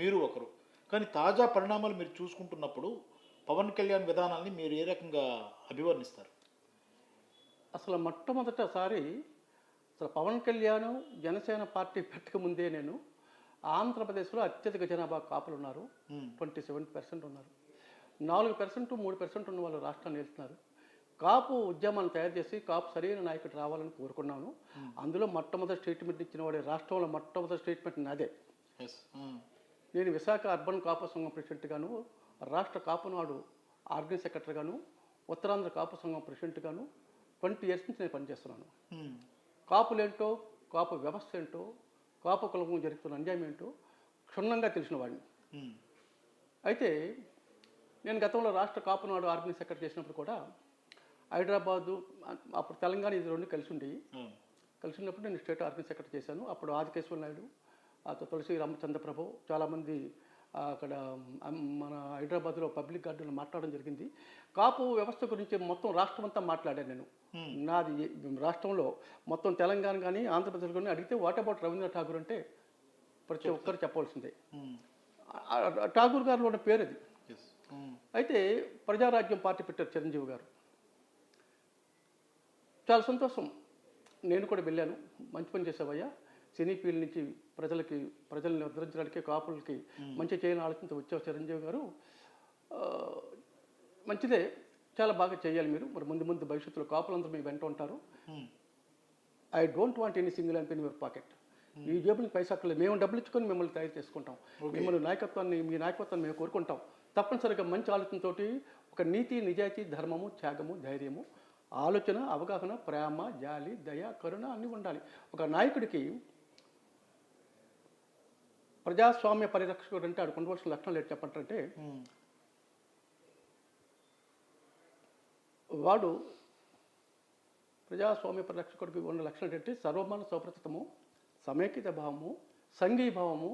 మీరు ఒకరు. కానీ తాజా పరిణామాలు మీరు చూసుకుంటున్నప్పుడు పవన్ కళ్యాణ్ విధానాల్ని మీరు ఏ రకంగా అభివర్ణిస్తారు? అసలు మొట్టమొదటిసారి అసలు పవన్ కళ్యాణ్ జనసేన పార్టీ పెట్టక ముందే నేను ఆంధ్రప్రదేశ్లో అత్యధిక జనాభా కాపులు ఉన్నారు. ట్వంటీ సెవెన్ పర్సెంట్ ఉన్నారు. నాలుగు పర్సెంట్ మూడు పర్సెంట్ ఉన్న వాళ్ళు రాష్ట్రాన్ని వెళ్తున్నారు కాపు ఉద్యమాన్ని తయారు చేసి కాపు సరైన నాయకుడు రావాలని కోరుకున్నాను. అందులో మొట్టమొదటి స్టేట్మెంట్ ఇచ్చిన వాడే రాష్ట్రంలో మొట్టమొదటి స్టేట్మెంట్ నాదే. నేను విశాఖ అర్బన్ కాపు సంఘం ప్రెసిడెంట్గాను రాష్ట్ర కాపునాడు ఆర్గనైజ్ సెక్రటరీగాను ఉత్తరాంధ్ర కాపు సంఘం ప్రెసిడెంట్గాను ట్వంటీ ఇయర్స్ నుంచి నేను పనిచేస్తున్నాను. కాపులేంటో కాపు వ్యవస్థ ఏంటో కాపు కులం జరుగుతున్న అన్యాయం ఏంటో క్షుణ్ణంగా తెలిసిన వాడిని. అయితే నేను గతంలో రాష్ట్ర కాపునాడు ఆర్గనైజ్ సెక్రటరీ చేసినప్పుడు కూడా హైదరాబాదు అప్పుడు తెలంగాణ ఇది రెండు కలిసి ఉండేవి కలిసి ఉన్నప్పుడు నేను స్టేట్ ఆర్గనైజ్ సెక్రటరీ చేశాను. అప్పుడు ఆదికేశ్వర నాయుడు తులసి రామచంద్ర ప్రభు చాలామంది అక్కడ మన హైదరాబాద్లో పబ్లిక్ గార్డెన్లో మాట్లాడడం జరిగింది. కాపు వ్యవస్థ గురించి మొత్తం రాష్ట్రం అంతా మాట్లాడాను నేను. నాది రాష్ట్రంలో మొత్తం తెలంగాణ కానీ ఆంధ్రప్రదేశ్ కానీ అడిగితే వాట్ అబౌట్ రవీంద్రనాథ్ ఠాగూర్? అంటే ప్రతి ఒక్కరు చెప్పవలసిందే. ఠాగూర్ గారిలో ఉన్న పేరు అది అయితే ప్రజారాజ్యం పార్టీ పెట్టారు చిరంజీవి గారు. చాలా సంతోషం. నేను కూడా వెళ్ళాను. మంచి పని చేసావయ్యా. సినీ ఫీల్డ్ నుంచి ప్రజలకి ప్రజల్ని ఉద్ధరించడానికి కాపులకి మంచి చేయని ఆలోచనతో వచ్చావు చిరంజీవి గారు మంచిదే చాలా బాగా చేయాలి మీరు. మరి ముందు ముందు భవిష్యత్తులో కాపులందరూ మీ వెంట ఉంటారు. I don't want any single and pen your pocket ఈ జేబులకు పైసా అక్కర్లేదు. మేము డబ్బులు ఇచ్చుకొని మిమ్మల్ని తయారు చేసుకుంటాం. మిమ్మల్ని నాయకత్వాన్ని మీ నాయకత్వాన్ని మేము కోరుకుంటాం. తప్పనిసరిగా మంచి ఆలోచనతోటి ఒక నీతి నిజాయితీ ధర్మము త్యాగము ధైర్యము ఆలోచన అవగాహన ప్రేమ జాలి దయ కరుణ అన్నీ ఉండాలి. ఒక నాయకుడికి ప్రజాస్వామ్య పరిరక్షకుడు అంటే ఆడు ఉండవలసిన లక్షణాలు ఏంటి చెప్పంటే వాడు ప్రజాస్వామ్య పరిరక్షకుడికి ఉన్న లక్షణం ఏంటి? సర్వమాన సౌప్రతము సమైక్యత భావము సంఘీభావము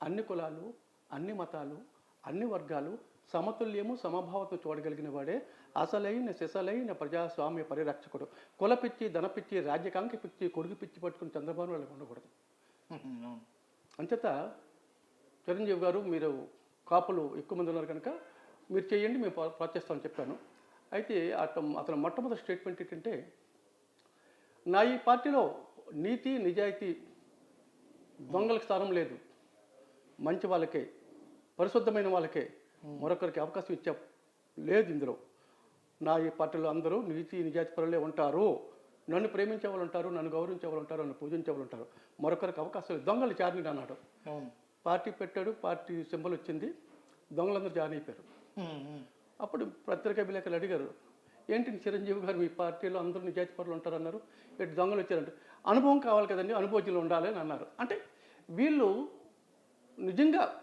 అన్ని కులాలు అన్ని మతాలు అన్ని వర్గాలు సమతుల్యము సమభావత చూడగలిగిన వాడే అసలైన సిసలైన ప్రజాస్వామ్య పరిరక్షకుడు. కులపిచ్చి ధనపిచ్చి రాజ్యకాంక్ష పిచ్చి కొడుకు పిచ్చి పట్టుకుని చంద్రబాబు వాళ్ళకి ఉండకూడదు. అంచేత చిరంజీవి గారు మీరు కాపులు ఎక్కువ మంది ఉన్నారు కనుక మీరు చేయండి మేము ప్రా- ప్రోత్సహిస్తామని చెప్పాను. అయితే అతను అతను మొట్టమొదటి స్టేట్మెంట్ ఏంటంటే నా ఈ పార్టీలో నీతి నిజాయితీ దొంగలకు స్థానం లేదు. మంచి వాళ్ళకే పరిశుద్ధమైన వాళ్ళకే మరొకరికి అవకాశం ఇచ్చే లేదు ఇందులో. నా ఈ పార్టీలో అందరూ నీతి నిజాయితీ పరులే ఉంటారు. నన్ను ప్రేమించే వాళ్ళు ఉంటారు నన్ను గౌరవించే వాళ్ళు ఉంటారు నన్ను పూజించే వాళ్ళు ఉంటారు. మరొకరికి అవకాశం దొంగలు చారిని అన్నాడు. పార్టీ పెట్టాడు పార్టీ సింబల్ వచ్చింది. దొంగలందరూ జాయిన్ అయిపోయారు. అప్పుడు పత్రికా విలేకరులు అడిగారు ఏంటి చిరంజీవి గారు మీ పార్టీలో అందరూ నిజాయితీ పరులు ఉంటారన్నారు ఇటు దొంగలు వచ్చారంటే. అనుభవం కావాలి కదండి అనుభవజ్ఞులు ఉండాలి అని అన్నారు. అంటే వీళ్ళు నిజంగా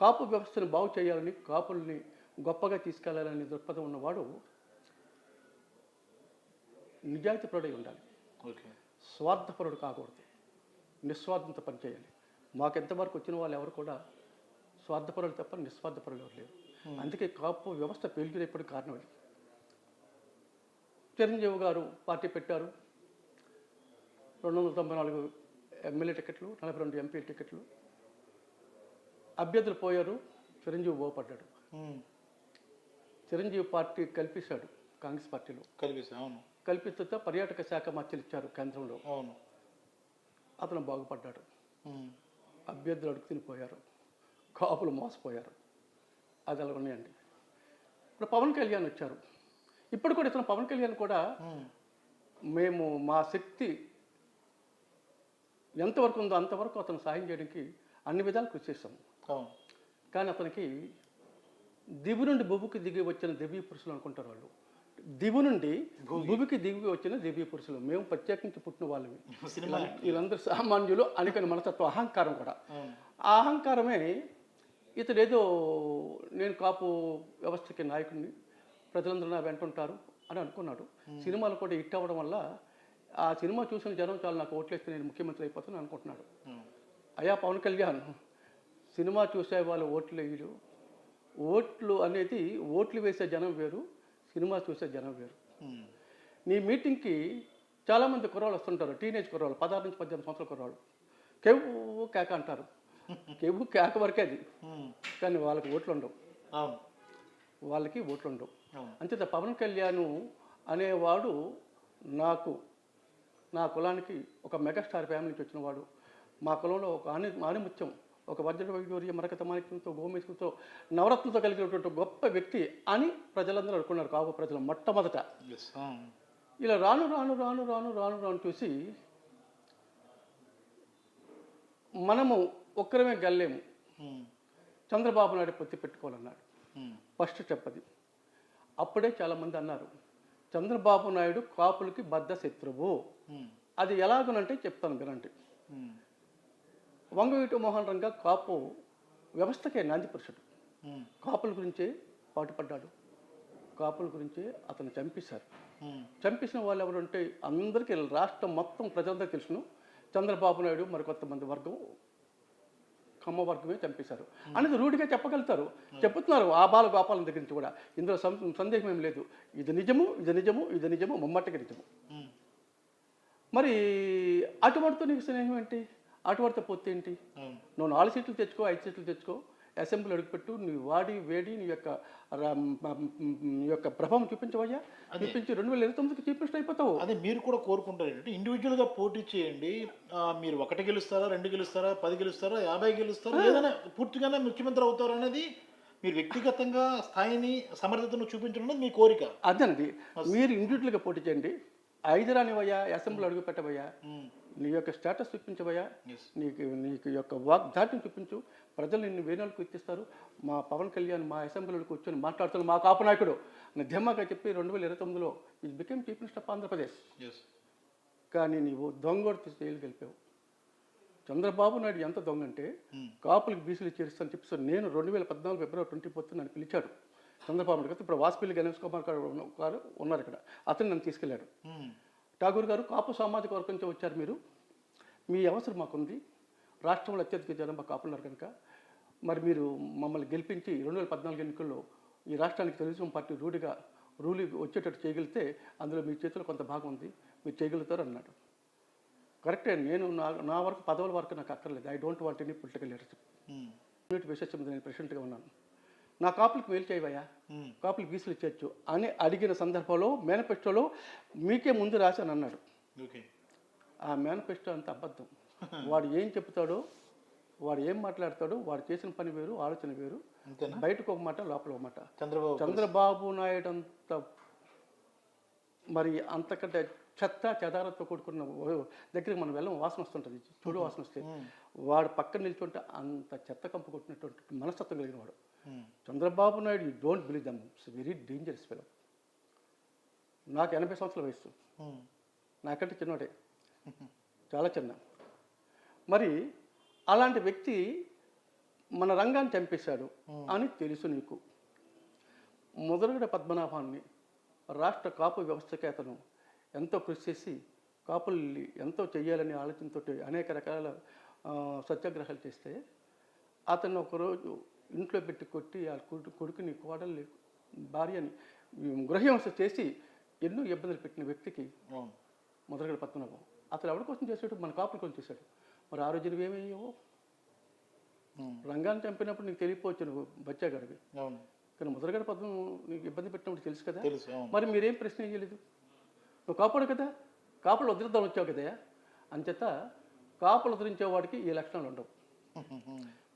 కాపు వ్యవస్థను బాగు చేయాలని కాపుల్ని గొప్పగా తీసుకెళ్ళాలని దృక్పథం ఉన్నవాడు నిజాయితీపరుడై ఉండాలి. స్వార్థపరుడు కాకూడదు. నిస్వార్థంతో పనిచేయాలి. మాకు ఎంతవరకు వచ్చిన వాళ్ళు ఎవరు కూడా స్వార్థపరులు తప్ప నిస్వార్థపరులు ఎవరు లేరు. అందుకే కాపు వ్యవస్థ పేలిగినప్పుడు కారణం అది. చిరంజీవి గారు పార్టీ పెట్టారు. రెండు వందల తొంభై నాలుగు ఎమ్మెల్యే టికెట్లు నలభై రెండు ఎంపీ టికెట్లు. అభ్యర్థులు పోయారు. చిరంజీవి బాగుపడ్డాడు. చిరంజీవి పార్టీ కల్పించాడు కాంగ్రెస్ పార్టీలో. అవును. కల్పిత పర్యాటక శాఖ మధ్యలు ఇచ్చారు కేంద్రంలో. అవును. అతను బాగుపడ్డాడు. అభ్యర్థులు అడుగు తినిపోయారు కాపులు మోసపోయారు. అది అలా ఉన్నాయండి? ఇప్పుడు పవన్ కళ్యాణ్ వచ్చారు. ఇప్పుడు కూడా ఇతను పవన్ కళ్యాణ్ కూడా మేము. మా శక్తి ఎంతవరకు ఉందో అంతవరకు అతను సాయం చేయడానికి అన్ని విధాలు కృషి అవును. కానీ అతనికి దివి నుండి భువికి దిగి వచ్చిన దివ్య పురుషులు అనుకుంటారు వాళ్ళు. దివి నుండి భువికి దిగి వచ్చిన దివ్య పురుషులు. మేము ప్రత్యేకించి పుట్టిన వాళ్ళవి సినిమా వీళ్ళందరూ సామాన్యులు అనుకుని మనస్తత్వం అహంకారం కూడా. ఆ అహంకారమే ఇతడు ఏదో నేను కాపు వ్యవస్థకి నాయకుడిని ప్రజలందరూ నా వెంట ఉంటారు అని అనుకున్నాడు. సినిమాలు కూడా హిట్ అవ్వడం వల్ల ఆ సినిమా చూసిన జనం చాలా నాకు ఓట్లేస్తే నేను ముఖ్యమంత్రి అయిపోతాను అనుకుంటున్నాడు. అయ్యా పవన్ కళ్యాణ్ సినిమా చూసే వాళ్ళు ఓట్లు వేయరు ఓట్లు అనేది ఓట్లు వేసే జనం వేరు సినిమా చూసే జనం వేరు. నీ మీటింగ్కి చాలామంది కుర్రాళ్ళు వస్తుంటారు టీనేజ్ కుర్రాళ్ళు పదహారు నుంచి పద్దెనిమిది సంవత్సరాల కుర్రాళ్ళు. కేవ్ కేక అంటారు. కేబు కేక వరకే అది. కానీ వాళ్ళకి ఓట్లు ఉండవు. వాళ్ళకి ఓట్లు ఉండవు. అంచేత పవన్ కళ్యాణ్ అనేవాడు నాకు నా కులానికి ఒక మెగాస్టార్ ఫ్యామిలీ నుంచి వచ్చిన వాడు. మా కులంలో ఒక ఆని ఆనిముత్యం. ఒక వజ్ర వైడూర్య మరకత మాణిక్యంతో గోమేశంతో నవరత్నంతో కలిగినటువంటి గొప్ప వ్యక్తి అని ప్రజలందరూ అనుకున్నారు. కాపు ప్రజలు మొట్టమొదట. ఇలా రాను రాను రాను రాను రాను రాను చూసి మనము ఒక్కరమే గల్లేము. చంద్రబాబు నాయుడు పొత్తి పెట్టుకోవాలన్నాడు. ఫస్ట్ స్టెప్ అది అప్పుడే చాలామంది అన్నారు చంద్రబాబు నాయుడు కాపులకి బద్ద శత్రువు అది ఎలాగనంటే చెప్తాను వినండి. వంగవీటి మోహన్ రంగ కాపు వ్యవస్థకే నాంది పురుషుడు. కాపుల గురించే పాటుపడ్డాడు. కాపుల గురించే అతను చంపేశారు. చంపేసిన వాళ్ళు ఎవరుంటే అందరికీ రాష్ట్రం మొత్తం ప్రజలందరికీ తెలుసును. చంద్రబాబు నాయుడు మరి కొంతమంది వర్గం కమ్మ వర్గమే చంపేశారు. అనేది రూఢిగా చెప్పగలుగుతారు. చెప్తున్నారు ఆ బాల గోపాలం దగ్గర నుంచి కూడా. ఇందులో సందేహం ఏం లేదు. ఇది నిజము ఇది నిజము ఇది నిజము ముమ్మటికి నిజము. మరి అటువంటితో నీకు స్నేహం ఏంటి? అటువంటితో పొత్తు ఏంటి? నువ్వు నాలుగు సీట్లు తెచ్చుకో ఐదు సీట్లు తెచ్చుకో అసెంబ్లీ అడుగుపెట్టు నీ వాడి వేడి నీ యొక్క నీ యొక్క ప్రభావం చూపించవయ్యా? చూపించి రెండు వేల ఇరవై తొమ్మిదికి చీఫ్ మినిస్టర్ అయిపోతావు. అదే మీరు కూడా కోరుకుంటారు ఏంటంటే ఇండివిజువల్గా పోటీ చేయండి. మీరు ఒకటి గెలుస్తారా రెండు గెలుస్తారా పది గెలుస్తారా యాభై గెలుస్తారా ఏదైనా పూర్తిగానే ముఖ్యమంత్రి అవుతారు అనేది మీరు వ్యక్తిగతంగా స్థాయిని సమర్థతను చూపించడం మీ కోరిక. అదేనండి. మీరు ఇండివిజువల్గా పోటీ చేయండి. ఐదు రానివయ్యా అసెంబ్లీ అడుగు పెట్టవయ్యా నీ యొక్క స్టేటస్ చూపించవయ్యా ఎస్ నీకు నీకు యొక్క వాగ్దాటిని చూపించు. ప్రజలు నిన్ను వేణాలకు ఎత్తిస్తారు. మా పవన్ కళ్యాణ్ మా అసెంబ్లీలో కూర్చొని మాట్లాడుతున్న మా కాపు నాయకుడు అని ధీమాగా చెప్పి రెండు వేల ఇరవై తొమ్మిదిలో ఇది become chief minister of Andhra Pradesh. కానీ నీవు దొంగోడు జైలు గెలిపావు చంద్రబాబు నాయుడు ఎంత దొంగ అంటే కాపులకు బీసీలు చేరుస్తాను చెప్పి నేను రెండు వేల పద్నాలుగు ఫిబ్రవరి ట్వంటీ ఫోర్త్ నన్ను పిలిచాడు. చంద్రబాబు నాయుడు ఇప్పుడు వాసుపల్లి గణేష్ కుమార్ గారు ఉన్న- గారు ఉన్నారు ఇక్కడ. అతను నన్ను తీసుకెళ్ళాడు. ఠాగూర్ గారు కాపు సామాజిక వర్గం నుంచి వచ్చారు మీరు. మీ అవసరం మాకుంది. రాష్ట్రంలో అత్యధిక జనాభా కాపున్నారు కనుక. మరి మీరు మమ్మల్ని గెలిపించి రెండు వేల పద్నాలుగు ఎన్నికల్లో ఈ రాష్ట్రానికి తెలుగుదేశం పార్టీ రూఢిగా రూలి వచ్చేటట్టు చేయగలిగితే అందులో మీ చేతిలో కొంత భాగం ఉంది. మీరు చేయగలుగుతారు అన్నాడు. కరెక్టే నేను నా నా వరకు పదవుల వరకు నాకు అక్కర్లేదు. I don't want any political leadership. Unit విశేషం నేను ప్రెసిడెంట్గా ఉన్నాను. నా కాపులకు మేలు చేయవయ్యా. కాపులు గీసులు ఇచ్చేయచ్చు అని అడిగిన సందర్భంలో మేనిఫెస్టోలో మీకే ముందు రాశాను అన్నాడు. ఆ మేనిఫెస్టో అంత అబద్ధం. వాడు ఏం చెప్తాడో వాడు ఏం మాట్లాడతాడో వాడు చేసిన పని వేరు ఆలోచన వేరు. బయటకు ఒక మాట లోపల ఒక మాట. చంద్రబాబు చంద్రబాబు నాయుడు అంత మరి అంతకంటే చెత్త చెదారతో కూడుకున్న దగ్గరికి మనం వెళ్ళం వాసన వస్తుంటుంది. చూడు వాసన వస్తే వాడు పక్కన నిల్చుంటే అంత చెత్త కంపు కొట్టినటువంటి మనస్తత్వం కలిగిన వాడు. Chandrababu Naidu you don't believe them it's very dangerous film నాకు ఎనభై సంవత్సరాల వయసు నాకంటే చిన్నోడే. చాలా చిన్న. మరి అలాంటి వ్యక్తి మన రంగాన్ని చంపేశాడు అని తెలుసు నీకు. మొదలుగడ పద్మనాభాన్ని రాష్ట్ర కాపు వ్యవస్థకి అతను ఎంతో కృషి చేసి కాపుల్ని ఎంతో చెయ్యాలనే ఆలోచనతో అనేక రకాల సత్యాగ్రహాలు చేస్తే అతను ఒకరోజు ఇంట్లో పెట్టి కొట్టి ఆ కొడుకు కొడుకుని కోడల్ని భార్యని గృహహింస చేసి ఎన్నో ఇబ్బందులు పెట్టిన వ్యక్తికి మొదలుగడ పద్మనాభం. అతను ఎవరి కోసం చేశాడు? మన కాపుల కోసం చేశాడు. మరి ఆ రోజు నువ్వేమయ్యావు. రంగాన్ని చంపినప్పుడు నీకు తెలియపోవచ్చు నువ్వు బచ్చాగాడివి. కానీ మొదలుగడ పద్మం నీకు ఇబ్బంది పెట్టినప్పుడు తెలుసు కదా? మరి మీరేం ప్రశ్న చేయలేదు నువ్వు కాపాడు కదా? కాపులు వదిలిద్దాం వచ్చావు కదయా? అంచేత కాపులు వదిలించేవాడికి ఈ లక్షణాలు ఉండవు.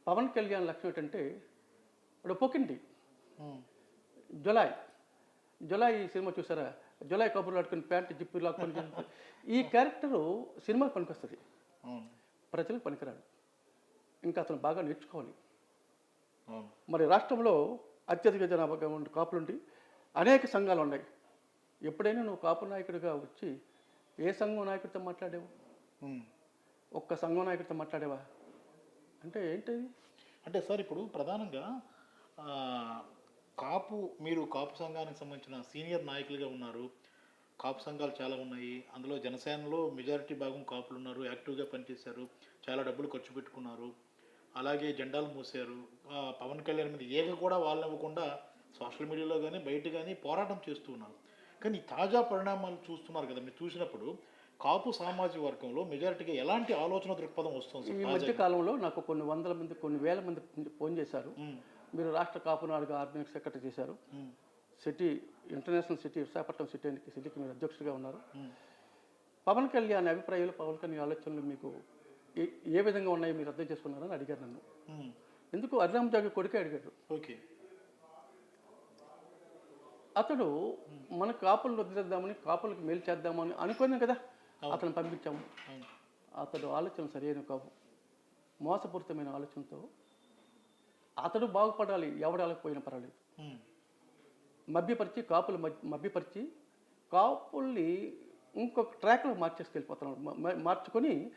పవన్ కళ్యాణ్ లక్షణం ఏంటంటే ఇప్పుడు పొకింటి. జులై. జులై సినిమా చూసారా? జులై కబుర్లు ఆడుకుని ప్యాంట్ జిప్పు లాక్కొని ఈ క్యారెక్టరు సినిమాకి పనికొస్తుంది. ప్రజలకు పనికిరాడు ఇంకా అతను బాగా నేర్చుకోవాలి. మరి రాష్ట్రంలో అత్యధిక జనాభాగా ఉండి కాపులుండి అనేక సంఘాలు ఉన్నాయి. ఎప్పుడైనా నువ్వు కాపు నాయకుడిగా వచ్చి ఏ సంఘం నాయకుడితో మాట్లాడావు. ఒక్క సంఘం నాయకుడితో మాట్లాడావా? అంటే ఏంటి అంటే సార్ ఇప్పుడు ప్రధానంగా కాపు మీరు కాపు సంఘానికి సంబంధించిన సీనియర్ నాయకులుగా ఉన్నారు. కాపు సంఘాలు చాలా ఉన్నాయి. అందులో జనసేనలో మెజారిటీ భాగం కాపులు ఉన్నారు. యాక్టివ్గా పనిచేశారు. చాలా డబ్బులు ఖర్చు పెట్టుకున్నారు. అలాగే జెండాలు మూసారు పవన్ కళ్యాణ్ మీద ఏక కూడా వాళ్ళనివ్వకుండా సోషల్ మీడియాలో కానీ బయట కానీ పోరాటం చేస్తూ ఉన్నారు. కానీ తాజా పరిణామాలు చూస్తున్నారు కదా మీరు చూసినప్పుడు కాపు సామాజిక వర్గంలో మెజారిటీగా ఎలాంటి ఆలోచన దృక్పథం వస్తుంది ఈ మధ్య కాలంలో నాకు కొన్ని వందల మంది కొన్ని వేల మంది ఫోన్ చేశారు. మీరు రాష్ట్ర కాపు నాడుగా ఆర్గనైజ్ సెక్రటరీ చేశారు. City international city Visakhapatnam city సిటీకి మీరు అధ్యక్షుడిగా ఉన్నారు. పవన్ కళ్యాణ్ అభిప్రాయాలు పవన్ కళ్యాణ్ ఆలోచనలు మీకు ఏ ఏ విధంగా ఉన్నాయో మీరు అర్థం చేసుకున్నారని అడిగారు నన్ను. ఎందుకు అర్రామ్ జాగి కొడుకే అడిగాడు ఓకే. అతడు మన కాపులను వదిలేద్దామని కాపులకు మేలు చేద్దామని అనుకున్నాం కదా. అతను పంపించాము. అతడు ఆలోచన సరైన కావు. మోసపూరితమైన ఆలోచనతో అతడు బాగుపడాలి ఎవడాలకపోయినా పర్వాలేదు. మభ్యపరిచి కాపులు మభ్యపరిచి కాపుల్ని ఇంకొక ట్రాక్లో మార్చేసుకెళ్ళిపోతున్నాడు మార్చుకొని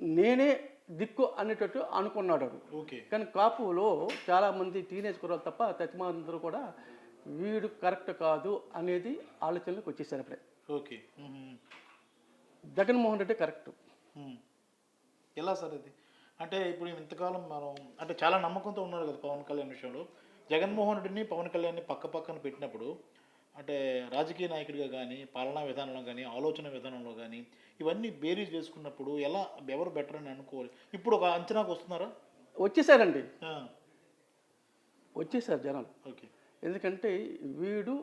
నేనే దిక్కు అనేటట్టు అనుకున్నాడు. ఓకే. కానీ కాపులో చాలామంది టీనేజ్ కుర్రాలు తప్ప తతిమందరూ కూడా వీడు కరెక్ట్ కాదు అనేది ఆలోచనలోకి వచ్చేసారు అప్పుడే. ఓకే. జగన్మోహన్ రెడ్డి కరెక్ట్. ఎలా సార్ అది అంటే ఇప్పుడు ఇంతకాలం మనం అంటే చాలా నమ్మకంతో ఉన్నారు కదా పవన్ కళ్యాణ్ విషయంలో. జగన్మోహన్ రెడ్డిని పవన్ కళ్యాణ్ని పక్క పక్కన పెట్టినప్పుడు అంటే రాజకీయ నాయకుడిగా కానీ పాలనా విధానంలో కానీ ఆలోచన విధానంలో కానీ ఇవన్నీ బేరీజ్ వేసుకున్నప్పుడు ఎలా ఎవరు బెటర్ అని అనుకోవాలి? ఇప్పుడు ఒక అంచనాకు వస్తున్నారా? వచ్చేసారండి. వచ్చేసారు జనాలు. ఓకే. ఎందుకంటే వీడు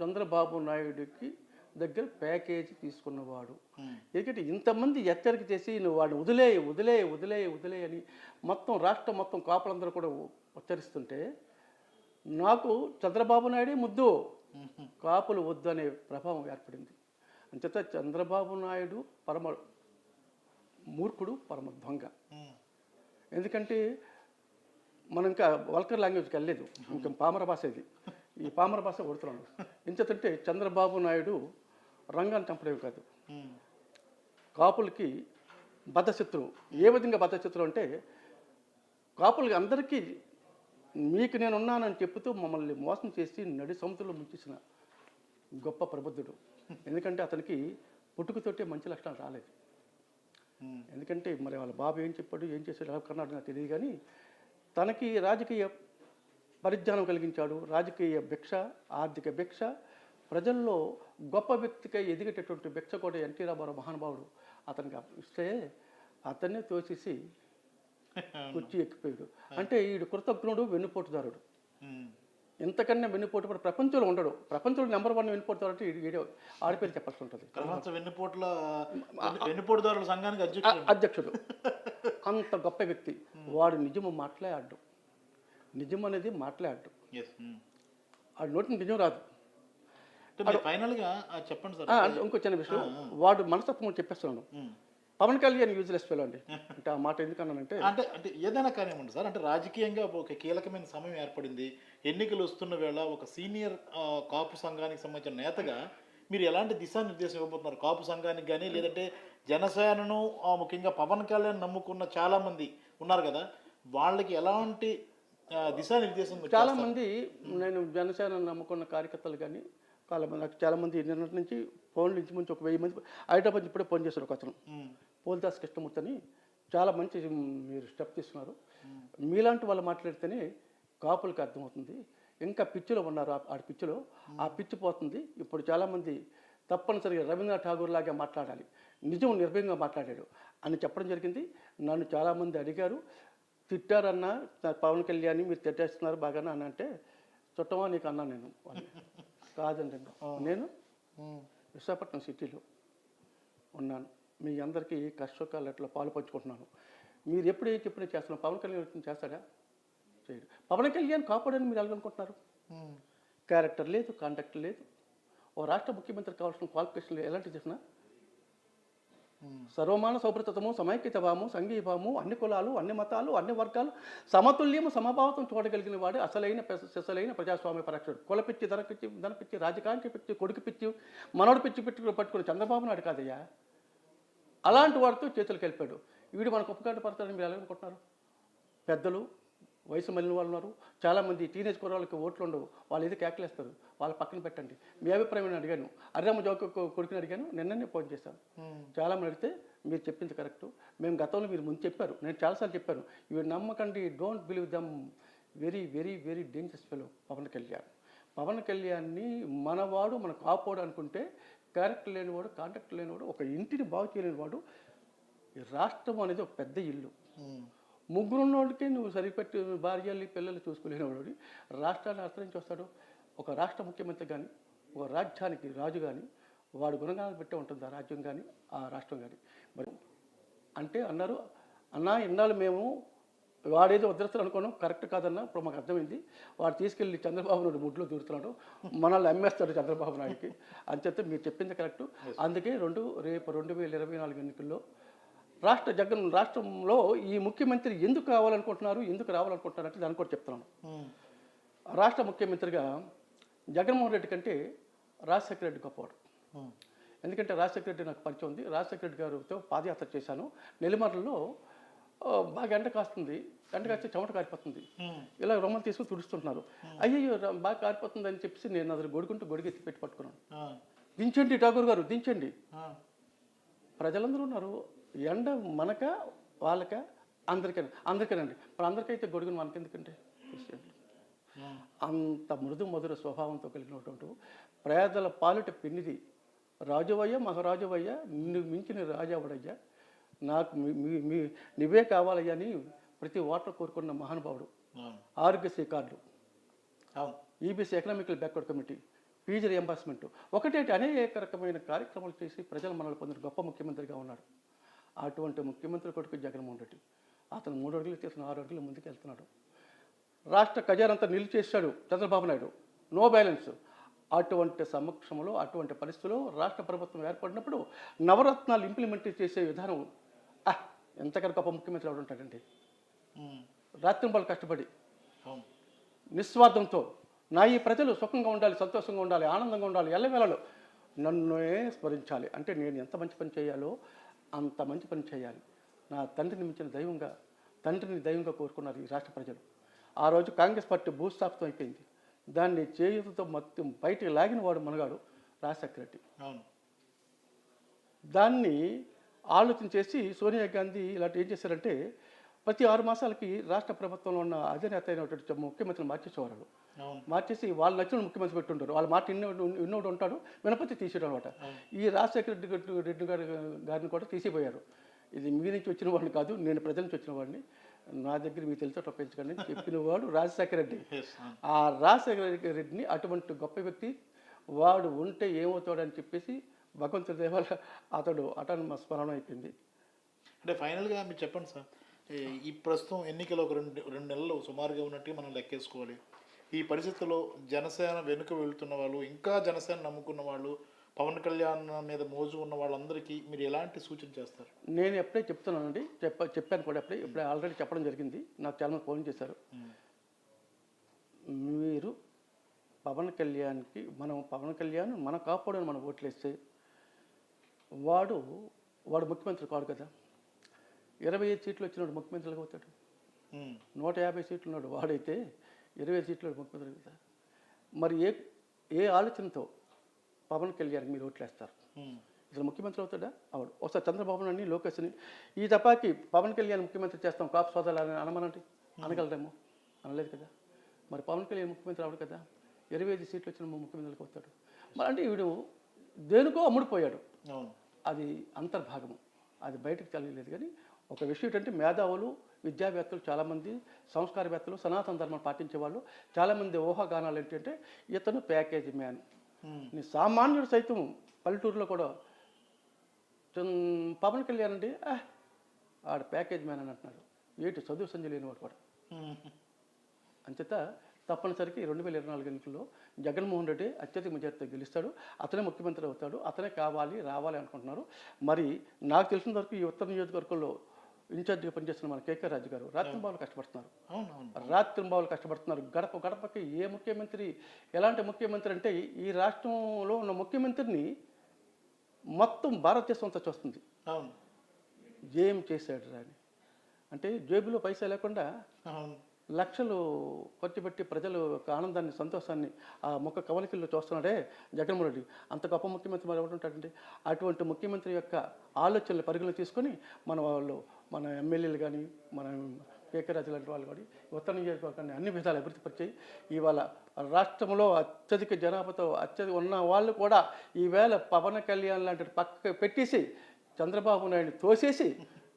చంద్రబాబు నాయుడికి దగ్గర ప్యాకేజీ తీసుకున్నవాడు. ఎందుకంటే ఇంతమంది హెచ్చరిక చేసి నువ్వు వాడిని వదిలే వదిలే వదిలే వదిలే అని మొత్తం రాష్ట్రం మొత్తం కాపులందరూ కూడా ఉచ్చరిస్తుంటే నాకు చంద్రబాబు నాయుడే ముద్దు. కాపులు వద్దు అనే ప్రభావం ఏర్పడింది. అంచేత చంద్రబాబు నాయుడు పరమ మూర్ఖుడు పరమ దొంగ. ఎందుకంటే మనం ఇంకా వల్కర్ లాంగ్వేజ్కి వెళ్ళలేదు. ఇంకా పామర భాష ఇది. ఈ పామర భాష కొడుతున్నాను ఎంచేతంటే చంద్రబాబు నాయుడు రంగాన్ని చంపడమే కాదు. కాపులకి బద్ధశత్రువు ఏ విధంగా బద్ధశత్రువు అంటే కాపులకి అందరికీ మీకు నేను ఉన్నానని చెప్తూ మమ్మల్ని మోసం చేసి నడి సముద్రంలో ముంచేసిన గొప్ప ప్రబుద్ధుడు. ఎందుకంటే అతనికి పుట్టుకతోటే మంచి లక్షణాలు రాలేదు. ఎందుకంటే మరి వాళ్ళ బాబు ఏం చెప్పాడు ఏం చేశాడు నాకు తెలియదు కానీ తనకి రాజకీయ పరిజ్ఞానం కలిగించాడు. రాజకీయ భిక్ష ఆర్థిక భిక్ష ప్రజల్లో గొప్ప వ్యక్తిగా ఎదిగేటటువంటి భిక్ష కూడా ఎన్టీ రామారావు మహానుభావుడు. అతనికి ఇస్తే అతన్నే తోసేసి కుర్చీ ఎక్కిపోయాడు. అంటే ఈడు కృతజ్ఞుడు వెన్నుపోటుదారుడు. ఇంతకన్నా వెన్నుపోటు కూడా ప్రపంచంలో ఉండడు. ప్రపంచంలో నెంబర్ వన్ వెన్నుపోటుదారు అంటే ఈడే ఆడిపేరు చెప్పాల్సి ఉంటుంది. వెన్నుపోట్ల వెన్నుపోటుదారుల సంఘానికి అధ్యక్షుడు. అంత గొప్ప వ్యక్తి. వాడు నిజము మాట్లాడాడు నిజం అనేది మాట్లాడాడు ఎస్ ఆడు నోటి నిజం రాదు. ఫైనల్గా చెప్పండి సార్. ఇంకో చిన్న విషయం. వాడు మనస్తత్వం చెప్పేస్తున్నాను um. Pawan Kalyan useless fellow అండి. అంటే ఆ మాట ఎందుకన్నానంటే అంటే అంటే ఏదైనా కానివ్వండి సార్. అంటే రాజకీయంగా ఒక కీలకమైన సమయం ఏర్పడింది. ఎన్నికలు వస్తున్న వేళ ఒక సీనియర్ కాపు సంఘానికి సంబంధించిన నేతగా మీరు ఎలాంటి దిశానిర్దేశం ఇవ్వబోతున్నారు? కాపు సంఘానికి కానీ లేదంటే జనసేనను ఆ, ముఖ్యంగా పవన్ కళ్యాణ్ నమ్ముకున్న చాలా మంది ఉన్నారు కదా. వాళ్ళకి ఎలాంటి దిశానిర్దేశం చాలా? మంది నేను జనసేన నమ్ముకున్న కార్యకర్తలు కానీ చాలా మంది నాకు చాలా మంది నిన్నటి నుంచి ఫోన్లు నుంచి ముంచి ఒక వెయ్యి మంది హైదరాబాద్ ఇప్పుడే ఫోన్ చేశారు ఒక అతను. పోల్దాస్ కృష్ణమూర్తి అని చాలా మంచి మీరు స్టెప్ తీసుకున్నారు మీలాంటి వాళ్ళు మాట్లాడితేనే కాపులకు అర్థమవుతుంది. ఇంకా పిచ్చిలో ఉన్నారు ఆ- ఆ పిచ్చిలో. ఆ పిచ్చి పోతుంది. ఇప్పుడు చాలామంది తప్పనిసరిగా రవీంద్రనాథ్ ఠాగూర్ లాగా మాట్లాడాలి. నిజం నిర్భయంగా మాట్లాడాడు అని చెప్పడం జరిగింది. నన్ను చాలామంది అడిగారు. తిట్టారన్నా పవన్ కళ్యాణ్ మీరు తిట్టేస్తున్నారు బాగానే అని అంటే చుట్టమా నీకు అన్నా నేను కాదండి. నేను విశాఖపట్నం సిటీలో ఉన్నాను. మీ అందరికీ కష్టసుఖాలు అట్లా పాలు పంచుకుంటున్నాను. మీరు ఎప్పుడు ఏం చెప్పినా చేస్తున్నాను పవన్ కళ్యాణ్ చేస్తాడా? చేయడు. పవన్ కళ్యాణ్ కాపాడని మీరు ఉమ్, క్యారెక్టర్ లేదు కాంటాక్ట్ లేదు. ఓ రాష్ట్ర ముఖ్యమంత్రి కావాల్సిన క్వాలిఫికేషన్లు ఎలాంటి చేసినా సర్వమాన సౌభృతము సమైక్యత భావము సంఘీభావము అన్ని కులాలు అన్ని మతాలు అన్ని వర్గాలు సమతుల్యము సమభావతం చూడగలిగిన వాడు అసలైన పెస- సిసలైన ప్రజాస్వామ్య పరక్షుడు. కులపిచ్చి ధనపిచ్చి ధనపిచ్చి రాజకాంక్ష పిచ్చి కొడుకు పిచ్చి మనోడు పిచ్చి పిచ్చి పట్టుకుని చంద్రబాబు నాయుడు కాదయ్యా. అలాంటి వాడితో చేతులకు వెళ్ళిపోయాడు వీడు మనకు ఉపకారపడతాడని మీరు ఎలా అనుకుంటున్నారు? పెద్దలు వయసు మళ్ళిన వాళ్ళు ఉన్నారు. చాలామంది టీనేజ్ కుర్రాళ్ళకి ఓట్లు ఉండవు. వాళ్ళు ఏదో కేకలేస్తారు. వాళ్ళ పక్కన పెట్టండి. మీ అభిప్రాయం అడిగాను. అర్రమ్మ జోక కొడుకుని అడిగాను. నిన్ననే ఫోన్ చేశాను. ఉమ్, చాలా మంది అడిగితే మీరు చెప్పింది కరెక్ట్. మేము గతంలో మీరు ముందు చెప్పారు. నేను చాలాసార్లు చెప్పాను. ఇవి నమ్మకండి. Don't believe them. Very very very dangerous fellow Pawan Kalyan. Pawan కళ్యాణ్ని మనవాడు మన కాపోడు అనుకుంటే క్యారెక్టర్ లేనివాడు కాంటాక్ట్ లేనివాడు ఒక ఇంటిని బాగు చేయలేనివాడు రాష్ట్రం అనేది ఒక పెద్ద ఇల్లు. ఉమ్. ముగ్గురు ఉన్నోడికి నువ్వు సరిపెట్టి భార్యలు పిల్లలు చూసుకోలేనివాడు రాష్ట్రాన్ని నుంచి వస్తాడు. ఒక రాష్ట్ర ముఖ్యమంత్రి కానీ ఒక రాజ్యానికి రాజు కానీ వాడు గుణగానాలు పెట్టే ఉంటుంది ఆ రాజ్యం కానీ ఆ రాష్ట్రం కానీ మరి అంటే అన్నారు అన్నా ఇన్నాళ్ళు మేము వాడేదో ఉద్ధరిస్తాడు అనుకున్నాం కరెక్ట్ కాదన్నా ఇప్పుడు మాకు అర్థమైంది. వాడు తీసుకెళ్ళి చంద్రబాబు నాయుడు ముడ్లో దూరుతున్నాడు. మనల్ని అమ్మేస్తాడు చంద్రబాబు నాయుడుకి. అంచేత మీరు చెప్పింది కరెక్ట్. అందుకే రెండు రేపు రెండు వేల ఇరవై నాలుగు ఎన్నికల్లో రాష్ట్ర జగన్ రాష్ట్రంలో ఈ ముఖ్యమంత్రి ఎందుకు కావాలనుకుంటున్నారు ఎందుకు రావాలనుకుంటున్నారు అంటే దాన్ని కూడా చెప్తున్నాను. రాష్ట్ర ముఖ్యమంత్రిగా జగన్మోహన్ రెడ్డి కంటే రాజశేఖర రెడ్డి గొప్పవాడు. ఎందుకంటే రాజశేఖర రెడ్డి నాకు పరిచయం ఉంది. రాజశేఖర రెడ్డి గారితో పాదయాత్ర చేశాను. నెల్లిమర్లలో బాగా ఎండ కాస్తుంది. ఎండ కాస్తే చెమట కారిపోతుంది. ఇలా రొమ్మలు తీసుకుని తుడుస్తుంటున్నారు. అయ్యో బాగా కారిపోతుంది అని చెప్పేసి నేను అసలు గొడుకుంటూ గొడిగెత్తి పెట్టి పట్టుకున్నాను. దించండి ఠాగూర్ గారు దించండి. ప్రజలందరూ ఉన్నారు. ఎండ మనక వాళ్ళక అందరికైనా. అందరికైనండి మరి అందరికైతే గొడుగును మనకెందుకంటే తీసేయండి. ఉమ్. అంత మృదు మధుర స్వభావంతో కలిగినటువంటి పేదల పాలిట పిన్నిది. రాజువయ్య మహారాజువయ్య నిన్ను మించిన రాజావుడయ్యా. నాకు మీ- నువ్వే కావాలయ్యా అని ప్రతి ఓటర్ కోరుకున్న మహానుభావుడు. Aarogyasri card. EBC economical backward committee fee reimbursement. ఒకటేంటి అనేక రకమైన కార్యక్రమాలు చేసి ప్రజల మనల్ని పొందిన గొప్ప ముఖ్యమంత్రిగా ఉన్నాడు. అటువంటి ముఖ్యమంత్రి కొడుకు జగన్మోహన్ రెడ్డి. అతను మూడు అడుగులు చేసిన ఆరు అడుగులు ముందుకు వెళ్తున్నాడు. రాష్ట్ర ఖజానంతా నిలిచేశాడు చంద్రబాబు నాయుడు. No balance. అటువంటి సమక్షంలో అటువంటి పరిస్థితుల్లో రాష్ట్ర ప్రభుత్వం ఏర్పడినప్పుడు నవరత్నాలు ఇంప్లిమెంట్ చేసే విధానం ఎంతకన్నా గొప్ప ముఖ్యమంత్రి ఎవరు ఉంటాడండి. రాత్రింబాలు కష్టపడి. నిస్వార్థంతో. నా ఈ ప్రజలు సుఖంగా ఉండాలి సంతోషంగా ఉండాలి ఆనందంగా ఉండాలి ఎల్లవేళలో. నన్నే స్మరించాలి. అంటే నేను ఎంత మంచి పని చేయాలో అంత మంచి పని చేయాలి. నా తండ్రిని మించిన దైవంగా తండ్రిని దైవంగా కోరుకున్నారు ఈ రాష్ట్ర ప్రజలు. ఆ రోజు కాంగ్రెస్ పార్టీ భూస్థాపితం అయిపోయింది. దాన్ని చేయుతో మొత్తం బయటికి లాగిన వాడు మనగాడు రాజశేఖర రెడ్డి. అవును. దాన్ని ఆలోచన చేసి సోనియా గాంధీ ఇలాంటి ఏం చేశారంటే ప్రతి ఆరు మాసాలకి రాష్ట్ర ప్రభుత్వంలో ఉన్న అధినేత అయినటువంటి ముఖ్యమంత్రిని మార్చేసేవారు. మార్చేసి వాళ్ళు నచ్చిన ముఖ్యమంత్రి పెట్టుంటారు. వాళ్ళ మాట ఇన్నోడు ఇన్నోడు ఉంటాడు వినపతి తీసేయడం అనమాట ఈ రాజశేఖర రెడ్డి రెడ్డి గారి గారిని కూడా తీసిపోయారు. ఇది మీ నుంచి వచ్చిన వాడిని కాదు నేను ప్రజల నుంచి వచ్చిన వాడిని. నా దగ్గర మీకు తెలిసే తప్పించకండి చెప్పిన వాడు రాజశేఖర రెడ్డి. ఆ రాజశేఖర రెడ్డిని అటువంటి గొప్ప వ్యక్తి వాడు ఉంటే ఏమవుతాడని చెప్పేసి భగవంతుడి దేవాల అతడు అటను స్మరణ అయిపోయింది అంటే ఫైనల్గా మీరు చెప్పండి సార్. ఈ- ప్రస్తుతం ఎన్నికలు ఒక రెండు రెండు నెలలు సుమారుగా ఉన్నట్టుగా మనం లెక్కేసుకోవాలి. ఈ పరిస్థితుల్లో జనసేన వెనుక వెళ్తున్న వాళ్ళు ఇంకా జనసేన నమ్ముకున్న వాళ్ళు పవన్ కళ్యాణ్ మీద మోజు ఉన్న వాళ్ళందరికీ మీరు ఎలాంటి సూచన చేస్తారు? నేను ఎప్పుడే చెప్తున్నానండి. చెప్ప చెప్పాను కూడా ఎప్పుడే. ఇప్పుడే ఆల్రెడీ చెప్పడం జరిగింది. నాకు చాలా మంది ఫోన్ చేశారు. మీరు పవన్ కళ్యాణ్కి మనం పవన్ కళ్యాణ్ మన కాపాడని మనం ఓట్లేస్తే వాడు వాడు ముఖ్యమంత్రి కాడు కదా. ఇరవై ఐదు సీట్లు వచ్చినాడు ముఖ్యమంత్రిగా అవుతాడు. నూట యాభై సీట్లు ఉన్నాడు వాడైతే ఇరవై ఐదు సీట్లు ముఖ్యమంత్రి కదా మరి ఏ ఏ ఆలోచనతో పవన్ కళ్యాణ్కి మీరు ఓట్లేస్తారు. ఇతను ముఖ్యమంత్రి అవుతాడా? అవడు. ఒకసారి చంద్రబాబు నాయుడిని లోకేష్ని ఈ తపాకి పవన్ కళ్యాణ్ ముఖ్యమంత్రి చేస్తాం కాపు సోదరులు అనమనండి. అనగలరేమో? అనలేదు కదా? మరి పవన్ కళ్యాణ్ ముఖ్యమంత్రి అవడు కదా? ఇరవై ఐదు సీట్లు వచ్చిన ముఖ్యమంత్రికి అవుతాడు. మరి అంటే వీడు దేనికో అమ్ముడుపోయాడు. అవును. అది అంతర్భాగము. అది బయటకు తెలియలేదు కానీ ఒక విషయం ఏంటంటే మేధావులు విద్యావేత్తలు చాలామంది సంస్కారవేత్తలు సనాతన ధర్మం పాటించే వాళ్ళు చాలామంది ఊహాగానాలు ఏంటంటే ఇతను ప్యాకేజీ మ్యాన్. సామాన్యుడు సైతం పల్లెటూరులో కూడా పవన్ కళ్యాణ్ అండి "ఆ, ఆడ ప్యాకేజ్ మ్యాన్ అని అంటున్నాడు. ఏటి చదువు సంజ లేనివాడు కూడా. అంచేత తప్పనిసరికి రెండు వేల ఇరవై నాలుగు ఎన్నికల్లో జగన్మోహన్ రెడ్డి అత్యధిక మెజార్టీతో గెలుస్తాడు. అతనే ముఖ్యమంత్రి అవుతాడు. అతనే కావాలి రావాలి అనుకుంటున్నారు. మరి నాకు తెలిసిన వరకు ఈ ఉత్తర నియోజకవర్గంలో ఇన్ఛార్జిగా పనిచేస్తున్న మన కేకే రాజు గారు రాత్రింబాబులు కష్టపడుతున్నారు. రాత్రింబాబులు కష్టపడుతున్నారు. గడప గడపకి ఏ ముఖ్యమంత్రి ఎలాంటి ముఖ్యమంత్రి అంటే ఈ రాష్ట్రంలో ఉన్న ముఖ్యమంత్రిని మొత్తం భారతదేశం అంతా చూస్తుంది. ఏం చేశాడు రాని అంటే జేబులో పైసా లేకుండా లక్షలు ఖర్చు పెట్టి ప్రజలు యొక్క ఆనందాన్ని సంతోషాన్ని ఆ ముఖ కవలికల్లో చూస్తున్నాడే జగన్మోహన్ రెడ్డి. అంత గొప్ప ముఖ్యమంత్రి మరి ఎవరు ఉంటాడండి? అటువంటి ముఖ్యమంత్రి యొక్క ఆలోచనలు పరిగణలో తీసుకొని మన వాళ్ళు మన ఎమ్మెల్యేలు కానీ మన కేకే రాజు లాంటి వాళ్ళు కూడా ఉత్తర నియోజకవర్గాన్ని అన్ని విధాలు అభివృద్ధి పరిచాయి ఇవాళ రాష్ట్రంలో అత్యధిక జనాభాతో అత్యధిక ఉన్న వాళ్ళు కూడా ఈవేళ పవన్ కళ్యాణ్ లాంటి పక్క పెట్టేసి చంద్రబాబు నాయుడు తోసేసి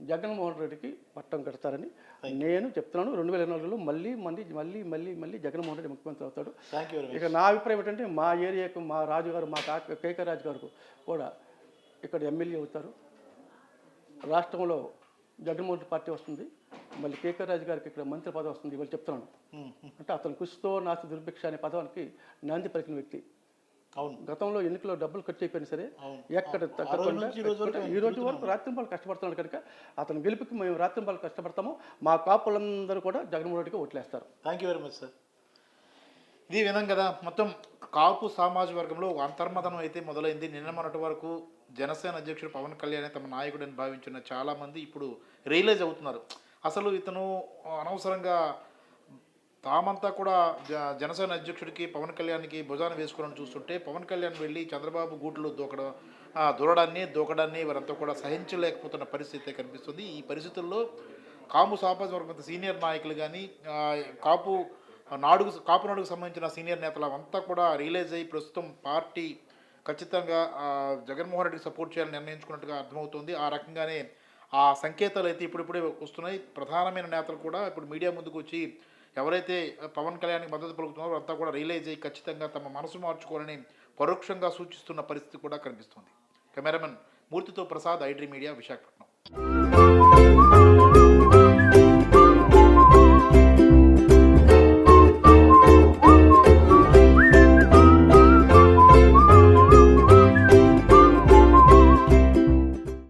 జగన్మోహన్ రెడ్డికి పట్టం కడతారని నేను చెప్తున్నాను. రెండు వేల నాలుగులో మళ్ళీ మళ్ళీ మళ్ళీ మళ్ళీ మళ్ళీ జగన్మోహన్ రెడ్డి ముఖ్యమంత్రి అవుతాడు. ఇక నా అభిప్రాయం ఏంటంటే మా ఏరియాకు మా రాజుగారు మా కాక కేకే రాజు గారు కూడా ఇక్కడ ఎమ్మెల్యే అవుతారు. రాష్ట్రంలో జగన్మోహన్ రెడ్డి పార్టీ వస్తుంది. మళ్ళీ కేకే రాజు గారికి ఇక్కడ మంత్రి పదవి వస్తుంది. ఇవాళ చెప్తున్నాను. అంటే అతను కృషితో నాస్తి దుర్భిక్ష అనే పదవానికి నాంది పలికిన వ్యక్తి. అవును. గతంలో ఎన్నికల్లో డబ్బులు ఖర్చు అయిపోయినా సరే. ఎక్కడ ఈ రోజు వరకు ఈ రోజు వరకు రాత్రి పాలు కష్టపడుతున్నాడు కనుక అతను గెలుపుకి మేము రాత్రి పాలు కష్టపడతాము. మా కాపులందరూ కూడా జగన్మోహన్ రెడ్డికి ఓట్లేస్తారు. Thank you very much sir ఇది వినం కదా మొత్తం కాపు సామాజిక వర్గంలో ఒక అంతర్మదనం అయితే మొదలైంది. నిన్న మొన్నటి వరకు జనసేన అధ్యక్షుడు పవన్ కళ్యాణ్ తమ నాయకుడని భావించిన చాలామంది ఇప్పుడు రియలైజ్ అవుతున్నారు. అసలు ఇతను అనవసరంగా తామంతా కూడా జ జనసేన అధ్యక్షుడికి పవన్ కళ్యాణ్కి భుజాన వేసుకోవాలని చూస్తుంటే పవన్ కళ్యాణ్ వెళ్ళి చంద్రబాబు గూట్లో దూకడం దూరడాన్ని దూకడాన్ని వారంతా కూడా సహించలేకపోతున్న పరిస్థితి కనిపిస్తుంది. ఈ పరిస్థితుల్లో కాము సామాజిక సీనియర్ నాయకులు కానీ కాపు నాడుగు కాపు నాడుకు సంబంధించిన సీనియర్ నేతలు అంతా కూడా రియలైజ్ అయ్యి ప్రస్తుతం పార్టీ ఖచ్చితంగా జగన్మోహన్ రెడ్డికి సపోర్ట్ చేయాలని నిర్ణయించుకున్నట్టుగా అర్థమవుతుంది. ఆ రకంగానే ఆ సంకేతాలు అయితే ఇప్పుడిప్పుడే వస్తున్నాయి. ప్రధానమైన నేతలు కూడా ఇప్పుడు మీడియా ముందుకు వచ్చి ఎవరైతే పవన్ కళ్యాణ్కి మద్దతు పలుకుతున్నారో అంతా కూడా రియలైజ్ అయ్యి ఖచ్చితంగా తమ మనసు మార్చుకోవాలని పరోక్షంగా సూచిస్తున్న పరిస్థితి కూడా కనిపిస్తుంది. కెమెరామెన్ మూర్తితో ప్రసాద్ ఐడ్రీ మీడియా విశాఖపట్నం.